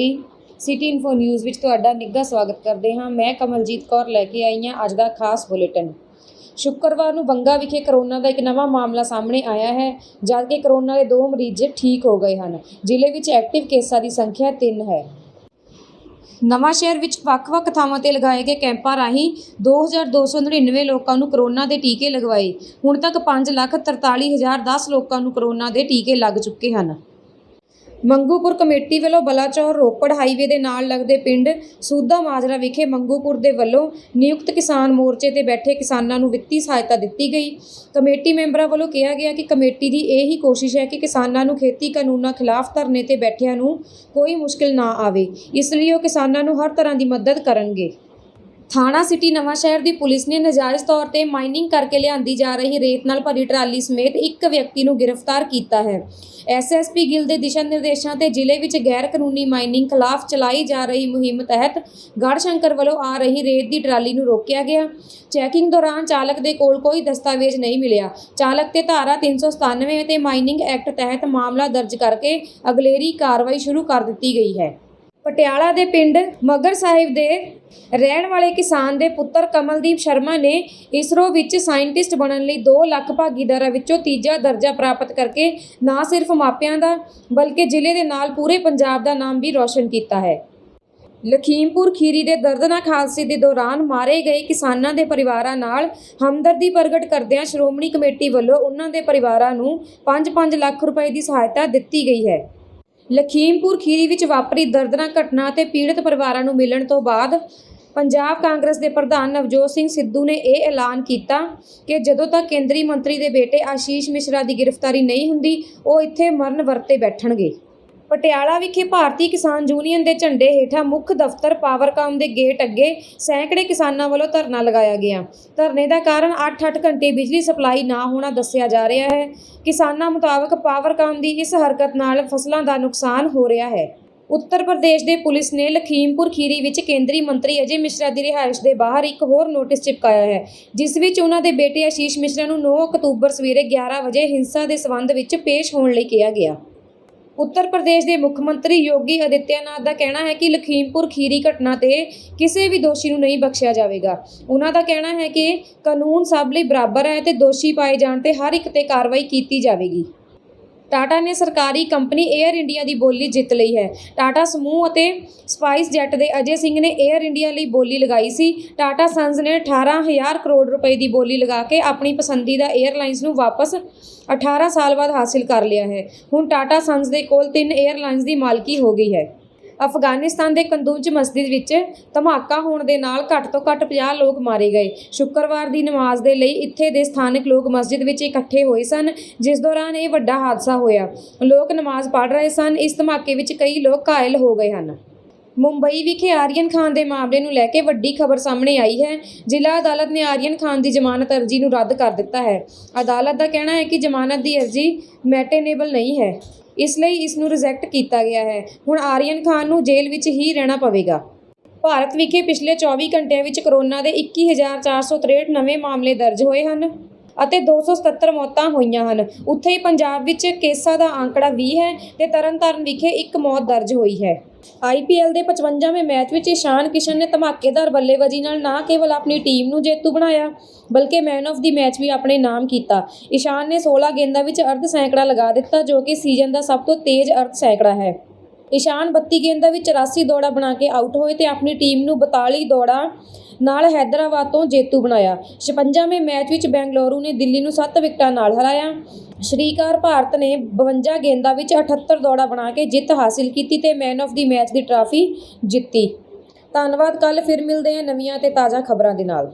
ਜੀ city info news ਵਿੱਚ ਤੁਹਾਡਾ ਨਿੱਘਾ ਸਵਾਗਤ ਕਰਦੇ ਹਾਂ। ਮੈਂ ਕਮਲਜੀਤ ਕੌਰ ਲੈ ਕੇ ਆਈ ਹਾਂ ਅੱਜ ਦਾ ਖਾਸ ਬੁਲੇਟਿਨ। ਸ਼ੁੱਕਰਵਾਰ ਨੂੰ ਬੰਗਾ ਵਿਖੇ ਕਰੋਨਾ ਦਾ ਇੱਕ ਨਵਾਂ ਮਾਮਲਾ ਸਾਹਮਣੇ ਆਇਆ ਹੈ ਜਦਕਿ ਕਰੋਨਾ ਦੇ ਦੋ ਮਰੀਜ਼ ਠੀਕ ਹੋ ਗਏ ਹਨ। ਜ਼ਿਲ੍ਹੇ ਵਿੱਚ ਐਕਟਿਵ ਕੇਸਾਂ ਦੀ ਸੰਖਿਆ 3 ਹੈ। ਨਵਾਂ ਸ਼ਹਿਰ ਵਿੱਚ ਵੱਖ-ਵੱਖ ਥਾਵਾਂ ਤੇ ਲਗਾਏ ਗਏ ਕੈਂਪਾਂ ਰਾਹੀਂ 2299 ਲੋਕਾਂ ਨੂੰ ਕਰੋਨਾ ਦੇ ਟੀਕੇ ਲਗਵਾਏ। ਹੁਣ ਤੱਕ 5,43,010 ਲੋਕਾਂ ਨੂੰ ਕਰੋਨਾ ਦੇ ਟੀਕੇ ਲੱਗ ਚੁੱਕੇ ਹਨ। ਮੰਗੂਪੁਰ ਕਮੇਟੀ ਵੱਲੋਂ ਬਲਾਚੌਰ ਰੋਪੜ ਹਾਈਵੇ ਦੇ ਨਾਲ ਲੱਗਦੇ ਪਿੰਡ ਸੂਦਾ ਮਾਜਰਾ ਵਿਖੇ ਮੰਗੂਪੁਰ ਦੇ ਵੱਲੋਂ ਨਿਯੁਕਤ ਕਿਸਾਨ ਮੋਰਚੇ ਤੇ ਬੈਠੇ ਕਿਸਾਨਾਂ ਨੂੰ ਵਿੱਤੀ ਸਹਾਇਤਾ ਦਿੱਤੀ ਗਈ। ਕਮੇਟੀ ਮੈਂਬਰਾਂ ਵੱਲੋਂ ਕਿਹਾ ਗਿਆ ਕਿ ਕਮੇਟੀ ਦੀ ਇਹ ਹੀ ਕੋਸ਼ਿਸ਼ ਹੈ ਕਿ ਕਿਸਾਨਾਂ ਨੂੰ ਖੇਤੀ ਕਾਨੂੰਨਾਂ ਖਿਲਾਫ ਧਰਨੇ ਤੇ ਬੈਠਿਆਂ ਨੂੰ ਕੋਈ ਮੁਸ਼ਕਿਲ ਨਾ ਆਵੇ। ਇਸ ਲਈ ਉਹ ਕਿਸਾਨਾਂ ਨੂੰ ਹਰ ਤਰ੍ਹਾਂ ਦੀ ਮਦਦ ਕਰਨਗੇ। ਥਾਣਾ ਸਿਟੀ ਨਵਾਂ ਸ਼ਹਿਰ ਦੀ ਪੁਲਿਸ ਨੇ ਨਜਾਇਜ਼ ਤੌਰ ਤੇ ਮਾਈਨਿੰਗ ਕਰਕੇ ਲਿਆਂਦੀ ਜਾ ਰਹੀ ਰੇਤ ਨਾਲ ਭਰੀ ਟਰਾਲੀ ਸਮੇਤ ਇੱਕ ਵਿਅਕਤੀ ਨੂੰ ਗ੍ਰਿਫਤਾਰ ਕੀਤਾ ਹੈ। ਐਸਐਸਪੀ ਗਿੱਲ ਦੇ ਦਿਸ਼ਾ ਨਿਰਦੇਸ਼ਾਂ ਤੇ ਜ਼ਿਲ੍ਹੇ ਵਿੱਚ ਗੈਰ ਕਾਨੂੰਨੀ ਮਾਈਨਿੰਗ ਖਿਲਾਫ ਚਲਾਈ ਜਾ ਰਹੀ ਮੁਹਿੰਮ ਤਹਿਤ ਗੜਸ਼ੰਕਰ ਵੱਲੋਂ ਆ ਰਹੀ ਰੇਤ ਦੀ ਟਰਾਲੀ ਨੂੰ ਰੋਕਿਆ ਗਿਆ। ਚੈਕਿੰਗ ਦੌਰਾਨ ਚਾਲਕ ਦੇ ਕੋਲ ਕੋਈ ਦਸਤਾਵੇਜ਼ ਨਹੀਂ ਮਿਲਿਆ। ਚਾਲਕ ਤੇ ਧਾਰਾ 397 ਤੇ ਮਾਈਨਿੰਗ ਐਕਟ ਤਹਿਤ ਮਾਮਲਾ ਦਰਜ ਕਰਕੇ ਅਗਲੇਰੀ ਕਾਰਵਾਈ ਸ਼ੁਰੂ ਕਰ ਦਿੱਤੀ ਗਈ ਹੈ। ਪਟਿਆਲਾ ਦੇ ਪਿੰਡ ਮਗਰ ਸਾਹਿਬ ਦੇ ਰਹਿਣ ਵਾਲੇ ਕਿਸਾਨ ਦੇ ਪੁੱਤਰ ਕਮਲਦੀਪ ਸ਼ਰਮਾ ਨੇ ਇਸਰੋ ਵਿੱਚ ਸਾਇੰਟਿਸਟ ਬਣਨ ਲਈ 2 ਲੱਖ ਭਾਗੀਦਾਰਾਂ ਵਿੱਚੋਂ ਤੀਜਾ ਦਰਜਾ ਪ੍ਰਾਪਤ ਕਰਕੇ ਨਾ ਸਿਰਫ ਮਾਪਿਆਂ ਦਾ, ਬਲਕਿ ਜ਼ਿਲ੍ਹੇ ਦੇ ਨਾਲ ਪੂਰੇ ਪੰਜਾਬ ਦਾ ਨਾਮ ਵੀ ਰੌਸ਼ਨ ਕੀਤਾ ਹੈ। ਲਖੀਮਪੁਰ ਖੀਰੀ ਦੇ ਦਰਦਨਾਕ ਹਾਦਸੇ ਦੇ ਦੌਰਾਨ ਮਾਰੇ ਗਏ ਕਿਸਾਨਾਂ ਦੇ ਪਰਿਵਾਰਾਂ ਨਾਲ ਹਮਦਰਦੀ ਪ੍ਰਗਟ ਕਰਦਿਆਂ ਸ਼੍ਰੋਮਣੀ ਕਮੇਟੀ ਵੱਲੋਂ ਉਹਨਾਂ ਦੇ ਪਰਿਵਾਰਾਂ ਨੂੰ 5-5 ਲੱਖ ਰੁਪਏ ਦੀ ਸਹਾਇਤਾ ਦਿੱਤੀ ਗਈ ਹੈ। ਲਖੀਮਪੁਰ ਖੀਰੀ ਵਿੱਚ ਵਾਪਰੀ ਦਰਦਨਾਕ ਘਟਨਾ ਤੇ ਪੀੜਤ ਪਰਿਵਾਰਾਂ ਨੂੰ ਮਿਲਣ ਤੋਂ ਬਾਅਦ ਪੰਜਾਬ ਕਾਂਗਰਸ ਦੇ ਪ੍ਰਧਾਨ ਨਵਜੋਤ ਸਿੰਘ ਸਿੱਧੂ ਨੇ ਇਹ ਐਲਾਨ ਕੀਤਾ ਕਿ ਜਦੋਂ ਤੱਕ ਕੇਂਦਰੀ ਮੰਤਰੀ ਦੇ ਬੇਟੇ ਆਸ਼ੀਸ਼ ਮਿਸ਼ਰਾ ਦੀ ਗ੍ਰਿਫਤਾਰੀ ਨਹੀਂ ਹੁੰਦੀ, ਉਹ ਇੱਥੇ ਮਰਨ ਵਰਤੇ ਬੈਠਣਗੇ। ਪਟਿਆਲਾ ਵਿਖੇ ਭਾਰਤੀ ਕਿਸਾਨ ਯੂਨੀਅਨ ਦੇ ਝੰਡੇ ਹੇਠਾਂ ਮੁੱਖ ਦਫ਼ਤਰ ਪਾਵਰਕਾਮ ਦੇ ਗੇਟ ਅੱਗੇ ਸੈਂਕੜੇ ਕਿਸਾਨਾਂ ਵੱਲੋਂ ਧਰਨਾ ਲਗਾਇਆ ਗਿਆ। ਧਰਨੇ ਦਾ ਕਾਰਨ 8-8 ਘੰਟੇ ਬਿਜਲੀ ਸਪਲਾਈ ਨਾ ਹੋਣਾ ਦੱਸਿਆ ਜਾ ਰਿਹਾ ਹੈ। ਕਿਸਾਨਾਂ ਮੁਤਾਬਕ ਪਾਵਰਕਾਮ ਦੀ ਇਸ ਹਰਕਤ ਨਾਲ ਫਸਲਾਂ ਦਾ ਨੁਕਸਾਨ ਹੋ ਰਿਹਾ ਹੈ। ਉੱਤਰ ਪ੍ਰਦੇਸ਼ ਦੇ ਪੁਲਿਸ ਨੇ ਲਖੀਮਪੁਰ ਖੀਰੀ ਵਿੱਚ ਕੇਂਦਰੀ ਮੰਤਰੀ ਅਜੇ ਮਿਸ਼ਰਾ ਦੀ ਰਿਹਾਇਸ਼ ਦੇ ਬਾਹਰ ਇੱਕ ਹੋਰ ਨੋਟਿਸ ਚਿਪਕਾਇਆ ਹੈ, ਜਿਸ ਵਿੱਚ ਉਹਨਾਂ ਦੇ ਬੇਟੇ ਆਸ਼ੀਸ਼ ਮਿਸ਼ਰਾ ਨੂੰ 9 ਅਕਤੂਬਰ ਸਵੇਰੇ 11 ਵਜੇ ਹਿੰਸਾ ਦੇ ਸਬੰਧ ਵਿੱਚ ਪੇਸ਼ ਹੋਣ ਲਈ ਕਿਹਾ ਗਿਆ। ਉੱਤਰ ਪ੍ਰਦੇਸ਼ ਦੇ ਮੁੱਖ ਮੰਤਰੀ ਯੋਗੀ ਆਦਿੱਤਿਆਨਾਥ ਦਾ ਕਹਿਣਾ ਹੈ ਕਿ ਲਖੀਮਪੁਰ ਖੀਰੀ ਘਟਨਾ ਤੇ ਕਿਸੇ ਵੀ ਦੋਸ਼ੀ ਨੂੰ ਨਹੀਂ ਬਖਸ਼ਿਆ ਜਾਵੇਗਾ। ਉਹਨਾਂ ਦਾ ਕਹਿਣਾ ਹੈ ਕਿ ਕਾਨੂੰਨ ਸਭ ਲਈ ਬਰਾਬਰ ਹੈ ਤੇ ਦੋਸ਼ੀ ਪਾਏ ਜਾਣ ਤੇ ਹਰ ਇੱਕ ਤੇ ਕਾਰਵਾਈ ਕੀਤੀ ਜਾਵੇਗੀ। ਟਾਟਾ ਨੇ ਸਰਕਾਰੀ ਕੰਪਨੀ 에ਅਰ ਇੰਡੀਆ ਦੀ ਬੋਲੀ ਜਿੱਤ ਲਈ ਹੈ। ਟਾਟਾ ਸਮੂਹ ਅਤੇ ਸਪਾਈਸ ਜੈੱਟ ਦੇ ਅਜੇ ਸਿੰਘ ਨੇ 에ਅਰ ਇੰਡੀਆ ਲਈ ਬੋਲੀ ਲਗਾਈ ਸੀ। ਟਾਟਾ ਸੰਸ ਨੇ 18000 ਕਰੋੜ ਰੁਪਏ ਦੀ ਬੋਲੀ ਲਗਾ ਕੇ ਆਪਣੀ ਪਸੰਦੀਦਾ 에ਅਰਲਾਈਨਸ ਨੂੰ ਵਾਪਸ 18 ਸਾਲ ਬਾਅਦ ਹਾਸਿਲ ਕਰ ਲਿਆ ਹੈ। ਹੁਣ ਟਾਟਾ ਸੰਸ ਦੇ ਕੋਲ ਤਿੰਨ 에ਅਰਲਾਈਨਸ ਦੀ ਮਾਲਕੀ ਹੋ ਗਈ ਹੈ। ਅਫਗਾਨਿਸਤਾਨ ਦੇ ਕੰਦੂਜ ਮਸਜਿਦ ਵਿੱਚ ਧਮਾਕਾ ਹੋਣ ਦੇ ਨਾਲ ਘੱਟ ਤੋਂ ਘੱਟ 50 ਲੋਕ ਮਾਰੇ ਗਏ। ਸ਼ੁੱਕਰਵਾਰ ਦੀ ਨਮਾਜ਼ ਦੇ ਲਈ ਇੱਥੇ ਦੇ ਸਥਾਨਕ ਲੋਕ ਮਸਜਿਦ ਵਿੱਚ ਇਕੱਠੇ ਹੋਏ ਸਨ, ਜਿਸ ਦੌਰਾਨ ਇਹ ਵੱਡਾ ਹਾਦਸਾ ਹੋਇਆ। ਲੋਕ ਨਮਾਜ਼ ਪੜ੍ਹ ਰਹੇ ਸਨ। ਇਸ ਧਮਾਕੇ ਵਿੱਚ ਕਈ ਲੋਕ ਘਾਇਲ ਹੋ ਗਏ ਹਨ। ਮੁੰਬਈ ਵਿਖੇ ਆਰੀਅਨ ਖਾਨ ਦੇ ਮਾਮਲੇ ਨੂੰ ਲੈ ਕੇ ਵੱਡੀ ਖਬਰ ਸਾਹਮਣੇ ਆਈ ਹੈ। ਜ਼ਿਲ੍ਹਾ ਅਦਾਲਤ ਨੇ ਆਰੀਅਨ ਖਾਨ ਦੀ ਜ਼ਮਾਨਤ ਅਰਜ਼ੀ ਨੂੰ ਰੱਦ ਕਰ ਦਿੱਤਾ ਹੈ। ਅਦਾਲਤ ਦਾ ਕਹਿਣਾ ਹੈ ਕਿ ਜ਼ਮਾਨਤ ਦੀ ਅਰਜ਼ੀ ਮੈਟੇਨੇਬਲ ਨਹੀਂ ਹੈ। ਇਸ ਲਈ ਇਸ ਨੂੰ ਰਿਜੈਕਟ ਕੀਤਾ ਗਿਆ ਹੈ। ਹੁਣ ਆਰੀਅਨ ਖਾਨ ਨੂੰ ਜੇਲ੍ਹ ਵਿੱਚ ਹੀ ਰਹਿਣਾ ਪਵੇਗਾ। ਭਾਰਤ ਵਿਖੇ ਪਿਛਲੇ 24 ਘੰਟਿਆਂ ਵਿੱਚ ਕੋਰੋਨਾ ਦੇ 21463 ਨਵੇਂ ਮਾਮਲੇ ਦਰਜ ਹੋਏ ਹਨ। ਅਤੇ 277 ਮੌਤਾਂ ਹੋਈਆਂ ਹਨ। ਉੱਥੇ ਹੀ ਪੰਜਾਬ ਵਿੱਚ ਕੇਸਾਂ ਦਾ ਅੰਕੜਾ 20 ਹੈ ਤੇ ਤਰਨਤਾਰਨ ਵਿਖੇ ਇੱਕ ਮੌਤ ਦਰਜ ਹੋਈ ਹੈ। ਆਈਪੀਐਲ ਦੇ 55ਵੇਂ ਮੈਚ ਵਿੱਚ ਇਸ਼ਾਨ ਕਿਸ਼ਨ ਨੇ ਧਮਾਕੇਦਾਰ ਬੱਲੇਬਾਜ਼ੀ ਨਾਲ ਨਾ ਕੇਵਲ ਆਪਣੀ ਟੀਮ ਨੂੰ ਜੇਤੂ ਬਣਾਇਆ, ਬਲਕਿ ਮੈਨ ਆਫ ਦੀ ਮੈਚ ਵੀ ਆਪਣੇ ਨਾਮ ਕੀਤਾ। ਇਸ਼ਾਨ ਨੇ 16 ਗੇਂਦਾਂ ਵਿੱਚ ਅਰਧ ਸੈਂਕੜਾ ਲਗਾ ਦਿੱਤਾ, ਜੋ ਕਿ ਸੀਜ਼ਨ ਦਾ ਸਭ ਤੋਂ ਤੇਜ਼ ਅਰਧ ਸੈਂਕੜਾ ਹੈ। ਇਸ਼ਾਨ 32 ਗੇਂਦਾਂ ਵਿੱਚ 84 ਦੌੜਾਂ ਬਣਾ ਕੇ ਆਊਟ ਹੋਏ ਤੇ ਆਪਣੀ ਟੀਮ ਨੂੰ 42 ਦੌੜਾਂ ਨਾਲ ਹੈਦਰਾਬਾਦ ਤੋਂ ਜੇਤੂ ਬਣਾਇਆ। 56ਵੇਂ ਮੈਚ ਵਿੱਚ ਬੈਂਗਲੁਰੂ ਨੇ ਦਿੱਲੀ ਨੂੰ 7 ਵਿਕਟਾਂ ਨਾਲ ਹਰਾਇਆ। ਸ਼੍ਰੀਕਾਰ ਭਾਰਤ ਨੇ 52 ਗੇਂਦਾਂ ਵਿੱਚ 78 ਦੌੜਾਂ ਬਣਾ ਕੇ ਜਿੱਤ ਹਾਸਿਲ ਕੀਤੀ ਤੇ ਮੈਨ ਆਫ ਦੀ ਮੈਚ ਦੀ ਟਰਾਫੀ ਜਿੱਤੀ। ਧੰਨਵਾਦ ਕੱਲ ਫਿਰ ਮਿਲਦੇ ਹਾਂ ਨਵੀਆਂ ਤੇ ਤਾਜ਼ਾ ਖਬਰਾਂ ਦੇ ਨਾਲ।